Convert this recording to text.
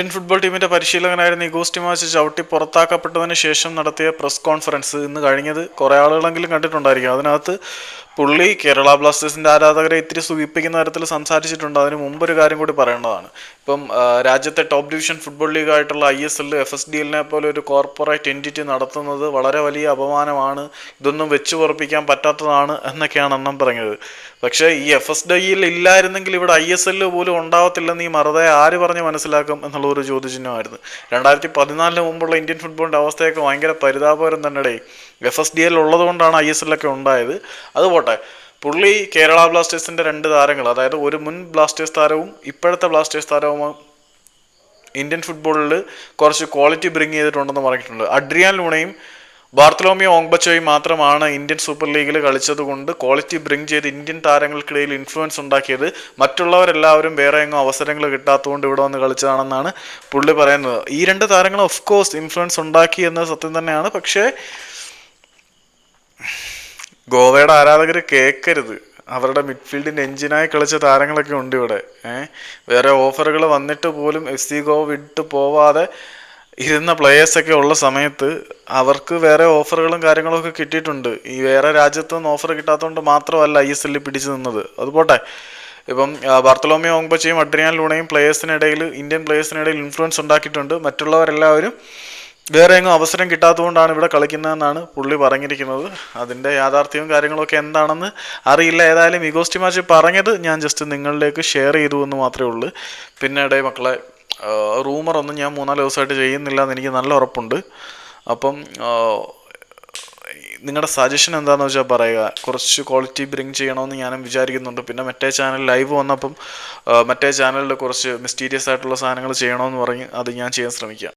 Indian football ടീമിന്റെ പരിശീലകനായിരുന്ന ഇഗോസ്റ്റി match ചവിട്ടി പുറത്താക്കപ്പെട്ടതിന് ശേഷം നടത്തിയ പ്രസ് കോൺഫറൻസ് ഇന്ന് കഴിഞ്ഞത് കുറേ ആളുകളെങ്കിലും കണ്ടിട്ടുണ്ടായിരിക്കും. അതിനകത്ത് പുള്ളി കേരള ബ്ലാസ്റ്റേഴ്സിന്റെ ആരാധകരെ ഇത്തിരി സുഖിപ്പിക്കുന്ന തരത്തിൽ സംസാരിച്ചിട്ടുണ്ട്. അതിന് മുമ്പ് ഒരു കാര്യം കൂടി പറയേണ്ടതാണ്. ഇപ്പം രാജ്യത്തെ top division football ലീഗായിട്ടുള്ള I S L F S D എല്ലിനെ പോലെ ഒരു കോർപ്പറേറ്റ് എന്റിറ്റി നടത്തുന്നത് വളരെ വലിയ അപമാനമാണ്. ഇതൊന്നും വെച്ചു ഉറപ്പിക്കാൻ പറ്റാത്തതാണ് എന്നൊക്കെയാണ് അണ്ണം പറഞ്ഞത്. പക്ഷേ ഈ എഫ് എസ് ഡിയിൽ ഇല്ലായിരുന്നെങ്കിൽ ഇവിടെ ഐ എസ് എല്ലിൽ പോലും ഉണ്ടാവത്തില്ലെന്ന് ഈ മറുതെ ആര് പറഞ്ഞ് മനസ്സിലാക്കും എന്നുള്ള ഒരു ചോദ്യചിഹ്നമായിരുന്നു. രണ്ടായിരത്തി പതിനാലിന് മുമ്പുള്ള ഇന്ത്യൻ ഫുട്ബോളിന്റെ അവസ്ഥയൊക്കെ ഭയങ്കര പരിതാപകരം തന്നെ എഫ് എസ് ഡി എൽ ഉള്ളതുകൊണ്ടാണ് ഐ എസ് എല്ലൊക്കെ ഉണ്ടായത്. അത് പോട്ടെ. പുള്ളി കേരള ബ്ലാസ്റ്റേഴ്സിന്റെ രണ്ട് താരങ്ങൾ അതായത് ഒരു മുൻ ബ്ലാസ്റ്റേഴ്സ് താരവും ഇപ്പോഴത്തെ ബ്ലാസ്റ്റേഴ്സ് താരവും ഇന്ത്യൻ ഫുട്ബോളിൽ കുറച്ച് ക്വാളിറ്റി ബ്രിങ് ചെയ്തിട്ടുണ്ടെന്ന് പറഞ്ഞിട്ടുണ്ട്. അഡ്രിയാൻ ലൂണയും ബാർത്തലോമിയോ ഓങ്ബച്ചോയും മാത്രമാണ് ഇന്ത്യൻ സൂപ്പർ ലീഗിൽ കളിച്ചതുകൊണ്ട് ക്വാളിറ്റി ബ്രിങ് ചെയ്ത് ഇന്ത്യൻ താരങ്ങൾക്കിടയിൽ ഇൻഫ്ലുവൻസ് ഉണ്ടാക്കിയത്. മറ്റുള്ളവരെല്ലാവരും വേറെ എങ്ങോ അവസരങ്ങൾ കിട്ടാത്തതുകൊണ്ട് ഇവിടെ വന്ന് കളിച്ചതാണെന്നാണ് പുള്ളി പറയുന്നത്. ഈ രണ്ട് താരങ്ങൾ ഓഫ് കോഴ്സ് ഇൻഫ്ലുവൻസ് ഉണ്ടാക്കി എന്ന സത്യം തന്നെയാണ്. പക്ഷേ ഗോവയുടെ ആരാധകർ കേൾക്കരുത് അവരുടെ മിഡ്ഫീൽഡിന്റെ എഞ്ചിനായി കളിച്ച താരങ്ങളൊക്കെ ഉണ്ട് ഇവിടെ. ഏഹ് വേറെ ഓഫറുകൾ വന്നിട്ട് പോലും എഫ് സി ഗോവ വിട്ട് പോവാതെ ഇരുന്ന പ്ലേയേഴ്സൊക്കെ ഉള്ള സമയത്ത് അവർക്ക് വേറെ ഓഫറുകളും കാര്യങ്ങളും ഒക്കെ കിട്ടിയിട്ടുണ്ട്. ഈ വേറെ രാജ്യത്തു നിന്ന് ഓഫർ കിട്ടാത്തതുകൊണ്ട് മാത്രമല്ല ഐ എസ് എല്ലിൽ പിടിച്ചു നിന്നത്. അത് പോട്ടെ. ഇപ്പം ബാർത്തലോമിയോ ഓങ്ബച്ചയും അഡ്രിയാൻ ലൂണയും പ്ലേയേഴ്സിനിടയിൽ ഇന്ത്യൻ പ്ലേയേഴ്സിനിടയിൽ ഇൻഫ്ലുവൻസ് ഉണ്ടാക്കിയിട്ടുണ്ട്. മറ്റുള്ളവരെല്ലാവരും വേറെ എങ്ങും അവസരം കിട്ടാത്തതുകൊണ്ടാണ് ഇവിടെ കളിക്കുന്നതെന്നാണ് പുള്ളി പറഞ്ഞിരിക്കുന്നത്. അതിന്റെ യാഥാർത്ഥ്യവും കാര്യങ്ങളൊക്കെ എന്താണെന്ന് അറിയില്ല. ഏതായാലും ഇഗോസ്റ്റി മാച്ച് പറഞ്ഞത് ഞാൻ ജസ്റ്റ് നിങ്ങളിലേക്ക് ഷെയർ ചെയ്തു എന്ന് മാത്രമേ ഉള്ളൂ. പിന്നീട് മക്കളെ റൂമറൊന്നും ഞാൻ മൂന്നാൽ ദിവസമായിട്ട് ചെയ്യുന്നില്ല എന്ന് എനിക്ക് നല്ല ഉറപ്പുണ്ട്. അപ്പം നിങ്ങളുടെ സജഷൻ എന്താണെന്ന് വെച്ചാൽ പറയുക. കുറച്ച് ക്വാളിറ്റി ബ്രിങ് ചെയ്യണമെന്ന് ഞാനും വിചാരിക്കുന്നുണ്ട്. പിന്നെ മറ്റേ ചാനൽ ലൈവ് വന്നപ്പം മറ്റേ ചാനലിൽ കുറച്ച് മിസ്റ്റീരിയസ് ആയിട്ടുള്ള സാധനങ്ങൾ ചെയ്യണമെന്ന് പറഞ്ഞ് അത് ഞാൻ ചെയ്യാൻ ശ്രമിക്കാം.